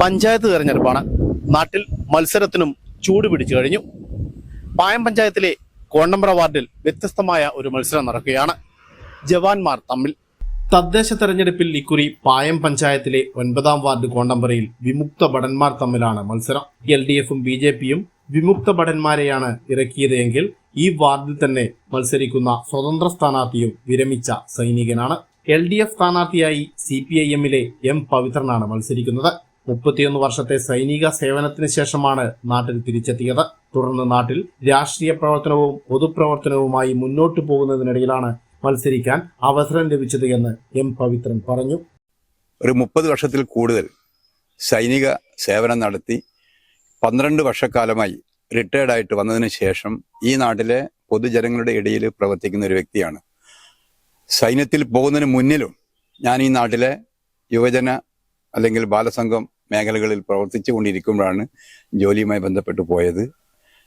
പഞ്ചായത്ത് തെരഞ്ഞെടുപ്പാണ്. നാട്ടിൽ മത്സരത്തിനും ചൂട് പിടിച്ചു കഴിഞ്ഞു. പായം പഞ്ചായത്തിലെ കോണ്ടമ്പ്ര വാർഡിൽ വ്യത്യസ്തമായ ഒരു മത്സരം നടക്കുകയാണ്. ജവാന്മാർ തമ്മിൽ. തദ്ദേശ തെരഞ്ഞെടുപ്പിൽ ഇക്കുറി പായം പഞ്ചായത്തിലെ ഒൻപതാം വാർഡ് കോണ്ടമ്പറയിൽ വിമുക്ത ഭടന്മാർ തമ്മിലാണ് മത്സരം. എൽ ഡി എഫും ബി ജെ പിയും വിമുക്ത ഭടന്മാരെയാണ് ഇറക്കിയത് എങ്കിൽ ഈ വാർഡിൽ തന്നെ മത്സരിക്കുന്ന സ്വതന്ത്ര സ്ഥാനാർത്ഥിയും വിരമിച്ച സൈനികനാണ്. എൽ ഡി എഫ് സ്ഥാനാർത്ഥിയായി സി പി ഐ എമ്മിലെ എം പവിത്രനാണ് മത്സരിക്കുന്നത്. മുപ്പത്തിയൊന്ന് വർഷത്തെ സൈനിക സേവനത്തിന് ശേഷമാണ് നാട്ടിൽ തിരിച്ചെത്തിയത്. തുടർന്ന് നാട്ടിൽ രാഷ്ട്രീയ പ്രവർത്തനവും പൊതുപ്രവർത്തനവുമായി മുന്നോട്ടു പോകുന്നതിനിടയിലാണ് മത്സരിക്കാൻ അവസരം ലഭിച്ചത് എന്ന് എം പവിത്രൻ പറഞ്ഞു. ഒരു മുപ്പത് വർഷത്തിൽ കൂടുതൽ സൈനിക സേവനം നടത്തി പന്ത്രണ്ട് വർഷക്കാലമായി റിട്ടയർഡായിട്ട് വന്നതിന് ശേഷം ഈ നാട്ടിലെ പൊതുജനങ്ങളുടെ ഇടയിൽ പ്രവർത്തിക്കുന്ന ഒരു വ്യക്തിയാണ്. സൈന്യത്തിൽ പോകുന്നതിന് മുന്നിലും ഞാൻ ഈ നാട്ടിലെ യുവജന അല്ലെങ്കിൽ ബാലസംഘം മേഖലകളിൽ പ്രവർത്തിച്ചു കൊണ്ടിരിക്കുമ്പോഴാണ് ജോലിയുമായി ബന്ധപ്പെട്ട് പോയത്.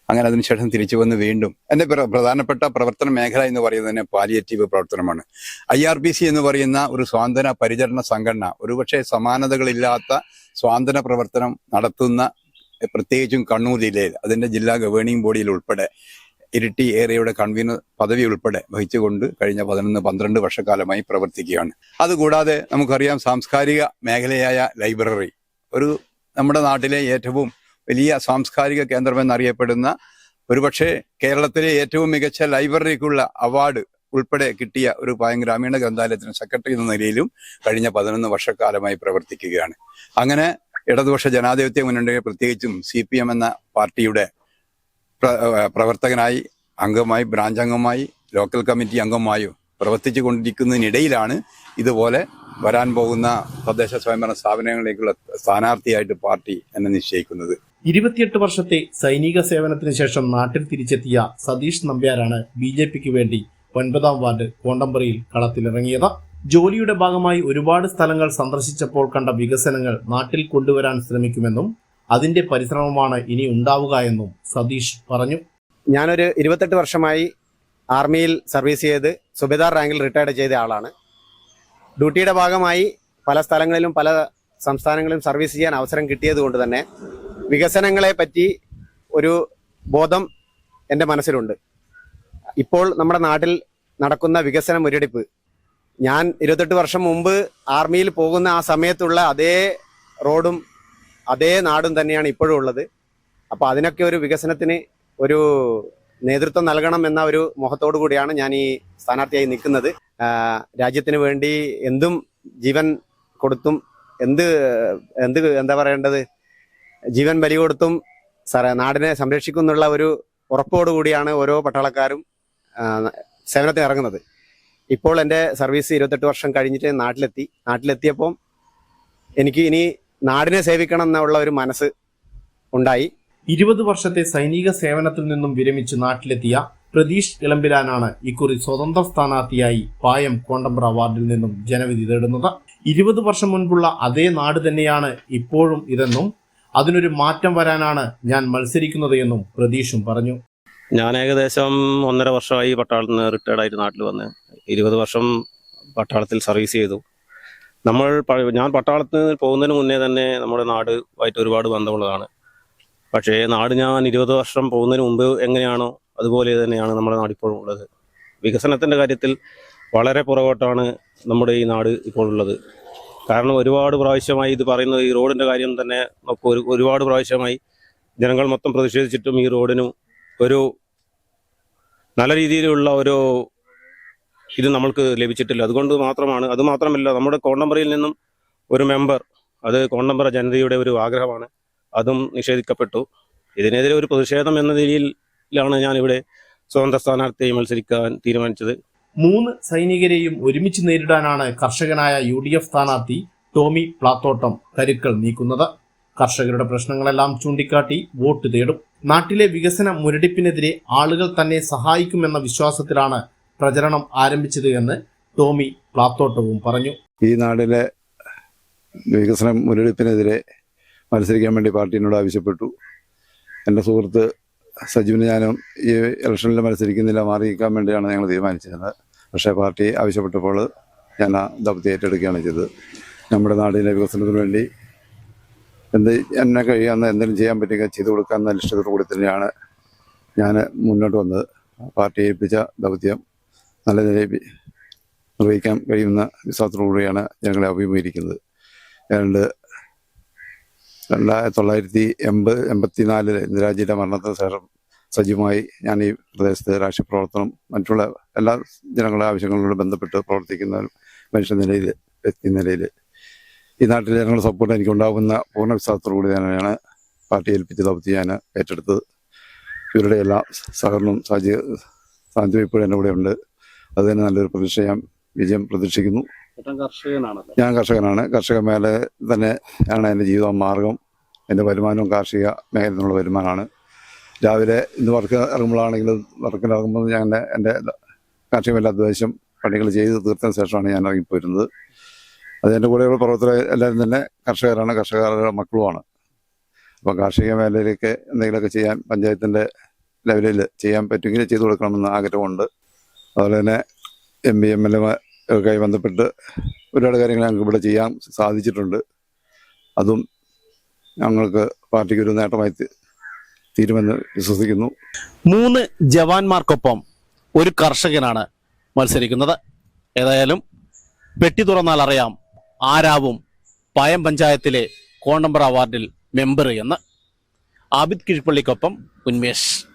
അങ്ങനെ അതിനുശേഷം തിരിച്ചു വന്ന് വീണ്ടും എന്റെ പ്ര- പ്രധാനപ്പെട്ട പ്രവർത്തന മേഖല എന്ന് പറയുന്നത് തന്നെ പാലിയേറ്റീവ് പ്രവർത്തനമാണ്. ഐ ആർ ബി സി എന്ന് പറയുന്ന ഒരു സ്വാതന്ത്ര്യ പരിചരണ സംഘടന ഒരുപക്ഷെ സമാനതകളില്ലാത്ത സ്വാതന്ത്ര്യ പ്രവർത്തനം നടത്തുന്ന പ്രത്യേകിച്ചും കണ്ണൂർ ജില്ലയിൽ അതിന്റെ ജില്ലാ ഗവേണിംഗ് ബോഡിയിൽ ഉൾപ്പെടെ ഇരിട്ടി ഏരിയയുടെ കൺവീനർ പദവി ഉൾപ്പെടെ വഹിച്ചുകൊണ്ട് കഴിഞ്ഞ പതിനൊന്ന് പന്ത്രണ്ട് വർഷക്കാലമായി പ്രവർത്തിക്കുകയാണ്. അതുകൂടാതെ നമുക്കറിയാം സാംസ്കാരിക മേഖലയായ ലൈബ്രറി ഒരു നമ്മുടെ നാട്ടിലെ ഏറ്റവും വലിയ സാംസ്കാരിക കേന്ദ്രമെന്നറിയപ്പെടുന്ന ഒരുപക്ഷെ കേരളത്തിലെ ഏറ്റവും മികച്ച ലൈബ്രറിക്കുള്ള അവാർഡ് ഉൾപ്പെടെ കിട്ടിയ ഒരു പായം ഗ്രാമീണ ഗ്രന്ഥാലയത്തിന് സെക്രട്ടറി എന്ന നിലയിലും കഴിഞ്ഞ പതിനൊന്ന് വർഷക്കാലമായി പ്രവർത്തിക്കുകയാണ്. അങ്ങനെ ഇടതുപക്ഷ ജനാധിപത്യ മുന്നണി പ്രത്യേകിച്ചും സി പി എം എന്ന പാർട്ടിയുടെ പ്രവർത്തകനായി അംഗമായി ബ്രാഞ്ച് അംഗമായി ലോക്കൽ കമ്മിറ്റി അംഗമായും പ്രവർത്തിച്ചു കൊണ്ടിരിക്കുന്നതിനിടയിലാണ് ഇതുപോലെ വരാൻ പോകുന്ന തദ്ദേശ സ്വയംഭരണ സ്ഥാപനങ്ങളിലേക്കുള്ള സ്ഥാനാർത്ഥിയായിട്ട് പാർട്ടി എന്നെ നിശ്ചയിക്കുന്നത്. ഇരുപത്തിയെട്ട് വർഷത്തെ സൈനിക സേവനത്തിന് ശേഷം നാട്ടിൽ തിരിച്ചെത്തിയ സതീഷ് നമ്പ്യാരാണ് ബി ജെ പിക്ക് വേണ്ടി ഒൻപതാം വാർഡ് കോണ്ടംപറയിൽ കളത്തിലിറങ്ങിയത്. ജോലിയുടെ ഭാഗമായി ഒരുപാട് സ്ഥലങ്ങൾ സന്ദർശിച്ചപ്പോൾ കണ്ട വികസനങ്ങൾ നാട്ടിൽ കൊണ്ടുവരാൻ ശ്രമിക്കുമെന്നും അതിന്റെ പരിശ്രമമാണ് ഇനി ഉണ്ടാവുക എന്നും സതീഷ് പറഞ്ഞു. ഞാനൊരു ഇരുപത്തെട്ട് വർഷമായി ആർമിയിൽ സർവീസ് ചെയ്ത് സുബേദാർ റാങ്കിൽ റിട്ടയർഡ് ചെയ്ത ആളാണ്. ഡ്യൂട്ടിയുടെ ഭാഗമായി പല സ്ഥലങ്ങളിലും പല സംസ്ഥാനങ്ങളിലും സർവീസ് ചെയ്യാൻ അവസരം കിട്ടിയത് കൊണ്ട് തന്നെ വികസനങ്ങളെ പറ്റി ഒരു ബോധം എന്റെ മനസ്സിലുണ്ട്. ഇപ്പോൾ നമ്മുടെ നാട്ടിൽ നടക്കുന്ന വികസന മുരടിപ്പ് ഞാൻ ഇരുപത്തെട്ട് വർഷം മുമ്പ് ആർമിയിൽ പോകുന്ന ആ സമയത്തുള്ള അതേ റോഡും അതേ നാടും തന്നെയാണ് ഇപ്പോഴും ഉള്ളത്. അപ്പോൾ അതിനൊക്കെ ഒരു വികസനത്തിന് ഒരു നേതൃത്വം നൽകണം എന്ന ഒരു മോഹത്തോടു കൂടിയാണ് ഞാൻ ഈ സ്ഥാനാർത്ഥിയായി നിൽക്കുന്നത്. രാജ്യത്തിന് വേണ്ടി എന്തും ജീവൻ കൊടുത്തും എന്ത് എന്ത് എന്താ പറയേണ്ടത്? ജീവൻ ബലി കൊടുത്തും നാടിനെ സംരക്ഷിക്കുന്നുള്ള ഒരു ഉറപ്പോടുകൂടിയാണ് ഓരോ പട്ടാളക്കാരും സേവനത്തിന് ഇറങ്ങുന്നത്. ഇപ്പോൾ എന്റെ സർവീസ് ഇരുപത്തെട്ട് വർഷം കഴിഞ്ഞിട്ട് നാട്ടിലെത്തി. നാട്ടിലെത്തിയപ്പോൾ എനിക്ക് ഇനി നാടിനെ സേവിക്കണം എന്നുള്ള ഒരു മനസ്സ് ഉണ്ടായി. ഇരുപത് വർഷത്തെ സൈനിക സേവനത്തിൽ നിന്നും വിരമിച്ച് നാട്ടിലെത്തിയ പ്രതീഷ് ഇളമ്പിലാനാണ് ഇക്കുറി സ്വതന്ത്ര സ്ഥാനാർത്ഥിയായി പായം കോണ്ടമ്പ്ര വാർഡിൽ നിന്നും ജനവിധി തേടുന്നത്. ഇരുപത് വർഷം മുൻപുള്ള അതേ നാട് തന്നെയാണ് ഇപ്പോഴും ഇതെന്നും അതിനൊരു മാറ്റം വരാനാണ് ഞാൻ മത്സരിക്കുന്നത് എന്നും പ്രതീഷും പറഞ്ഞു. ഞാൻ ഏകദേശം ഒന്നര വർഷമായി പട്ടാളത്തിൽ നിന്ന് റിട്ടയർഡ് ആയിട്ട് നാട്ടിൽ വന്ന് ഇരുപത് വർഷം പട്ടാളത്തിൽ സർവീസ് ചെയ്തു. നമ്മൾ ഞാൻ പട്ടാളത്തിൽ നിന്ന് പോകുന്നതിന് മുന്നേ തന്നെ നമ്മുടെ നാടുമായിട്ട് ഒരുപാട് ബന്ധമുള്ളതാണ്. പക്ഷേ നാട് ഞാൻ ഇരുപത് വർഷം പോകുന്നതിന് മുമ്പ് എങ്ങനെയാണോ അതുപോലെ തന്നെയാണ് നമ്മുടെ നാടിപ്പോഴും ഉള്ളത്. വികസനത്തിന്റെ കാര്യത്തിൽ വളരെ പുറകോട്ടാണ് നമ്മുടെ ഈ നാട് ഇപ്പോൾ ഉള്ളത്. കാരണം ഒരുപാട് പ്രാവശ്യമായി ഇത് പറയുന്നത് ഈ റോഡിന്റെ കാര്യം തന്നെ നമുക്ക് ഒരു ഒരുപാട് പ്രാവശ്യമായി ജനങ്ങൾ മൊത്തം പ്രതിഷേധിച്ചിട്ടും ഈ റോഡിനും ഒരു നല്ല രീതിയിലുള്ള ഒരു ഇത് നമ്മൾക്ക് ലഭിച്ചിട്ടില്ല. അതുകൊണ്ട് മാത്രമാണ് അത് മാത്രമല്ല നമ്മുടെ കോണ്ടംബറയിൽ നിന്നും ഒരു മെമ്പർ അത് കോണ്ടംബറ ജനതയുടെ ഒരു ആഗ്രഹമാണ് അതും നിഷേധിക്കപ്പെട്ടു. ഇതിനെതിരെ ഒരു പ്രതിഷേധം എന്ന നിലയിലാണ് ഞാനിവിടെ സ്വതന്ത്ര സ്ഥാനാർത്ഥിയെ മത്സരിക്കാൻ തീരുമാനിച്ചത്. മൂന്ന് സൈനികരെയും ഒരുമിച്ച് നേരിടാനാണ് കർഷകനായ യു ഡി എഫ് സ്ഥാനാർത്ഥി ടോമി പ്ലാത്തോട്ടം കരുക്കൾ നീക്കുന്നത്. കർഷകരുടെ പ്രശ്നങ്ങളെല്ലാം ചൂണ്ടിക്കാട്ടി വോട്ട് തേടും. നാട്ടിലെ വികസന മുരടിപ്പിനെതിരെ ആളുകൾ തന്നെ സഹായിക്കുമെന്ന വിശ്വാസത്തിലാണ് പ്രചരണം ആരംഭിച്ചത് എന്ന് ടോമി പ്ലാത്തോട്ടവും പറഞ്ഞു. ഈ നാടിലെ വികസന മുരടിപ്പിനെതിരെ മത്സരിക്കാൻ വേണ്ടി പാർട്ടിയോട് ആവശ്യപ്പെട്ടു. എന്റെ സുഹൃത്ത് സജീവിന് ഞാനും ഈ ഇലക്ഷനിൽ മത്സരിക്കുന്നില്ല മാറിയിരിക്കാൻ വേണ്ടിയാണ് ഞങ്ങൾ തീരുമാനിച്ചിരുന്നത്. പക്ഷേ പാർട്ടി ആവശ്യപ്പെട്ടപ്പോൾ ഞാൻ ആ ദൗത്യം ഏറ്റെടുക്കുകയാണ് ചെയ്തത്. നമ്മുടെ നാടിന്റെ വികസനത്തിന് വേണ്ടി എന്ത് എന്നെ കഴിയാവുന്ന എന്തെങ്കിലും ചെയ്യാൻ പറ്റുക ചെയ്തു കൊടുക്കാമെന്ന ലക്ഷ്യത്തോടു കൂടി തന്നെയാണ് ഞാൻ മുന്നോട്ട് വന്നത്. പാർട്ടി ഏൽപ്പിച്ച ദൗത്യം നല്ല നിലയിൽ നിർവഹിക്കാൻ കഴിയുന്ന വിശ്വാസത്തോടു കൂടിയാണ് ഞങ്ങളെ അഭിമുഖീകരിക്കുന്നത്. ഏതാണ്ട് രണ്ടായിരത്തി തൊള്ളായിരത്തി എൺപത് എൺപത്തിനാലിൽ ഇന്ദിരാജിയുടെ മരണത്തിന് ശേഷം സജീവമായി ഞാൻ ഈ പ്രദേശത്തെ രാഷ്ട്രീയ പ്രവർത്തനം മറ്റുള്ള എല്ലാ ജനങ്ങളുടെ ആവശ്യങ്ങളോട് ബന്ധപ്പെട്ട് പ്രവർത്തിക്കുന്ന മനുഷ്യ നിലയിൽ വ്യക്തി നിലയിൽ ഈ നാട്ടിലെ ജനങ്ങളുടെ സപ്പോർട്ട് എനിക്കുണ്ടാകുന്ന പൂർണ വിശ്വാസത്തോടു കൂടി തന്നെയാണ് പാർട്ടി ഏൽപ്പിച്ച ദൗത്യം ഞാൻ ഏറ്റെടുത്തത്. ഇവരുടെ എല്ലാ സഹകരണവും സാധ്യ സാന്ത്വം എന്റെ കൂടെ ഉണ്ട് അത് തന്നെ നല്ലൊരു പ്രതീക്ഷ ഞാൻ വിജയം പ്രതീക്ഷിക്കുന്നു. ഞാൻ കർഷകനാണ്. കർഷക മേഖല തന്നെ ആണ് എന്റെ ജീവിത മാർഗം. എന്റെ വരുമാനവും കാർഷിക മേഖലയിൽ നിന്നുള്ള വരുമാനമാണ്. രാവിലെ ഇന്ന് വർക്ക് ഇറങ്ങുമ്പോഴാണെങ്കിലും വർക്കിന് ഇറങ്ങുമ്പോൾ ഞാൻ എന്റെ എന്റെ കാർഷിക മേഖല അത്യാവശ്യം പണികൾ ചെയ്ത് തീർത്തതിന് ശേഷമാണ് ഞാൻ ഇറങ്ങിപ്പോയിരുന്നത്. അത് എന്റെ കൂടെയുള്ള പ്രവർത്തകർ എല്ലാവരും തന്നെ കർഷകരാണ്. കർഷകരുടെ മക്കളുമാണ്. അപ്പോൾ കാർഷിക മേഖലയിലേക്ക് എന്തെങ്കിലുമൊക്കെ ചെയ്യാൻ പഞ്ചായത്തിന്റെ ലെവലിൽ ചെയ്യാൻ പറ്റുമെങ്കിൽ ചെയ്തു കൊടുക്കണമെന്ന് ആഗ്രഹമുണ്ട്. അതുപോലെ തന്നെ എം പി എം എൽ ഒക്കെ ബന്ധപ്പെട്ട് ഒരുപാട് കാര്യങ്ങൾ ഞങ്ങൾക്ക് ഇവിടെ ചെയ്യാൻ സാധിച്ചിട്ടുണ്ട്. അതും ഞങ്ങൾക്ക് പാർട്ടിക്ക് ഒരു നേട്ടമായി തീരുമെന്ന് വിശ്വസിക്കുന്നു. മൂന്ന് ജവാന്മാർക്കൊപ്പം ഒരു കർഷകനാണ് മത്സരിക്കുന്നത്. ഏതായാലും പെട്ടി തുറന്നാൽ അറിയാം ആരാവും പായം പഞ്ചായത്തിലെ കോണ്ടംബർ അവാർഡിൽ മെമ്പർ എന്ന്. ആബിദ് കിഴിപ്പള്ളിക്കൊപ്പം ഉന്മേഷ്.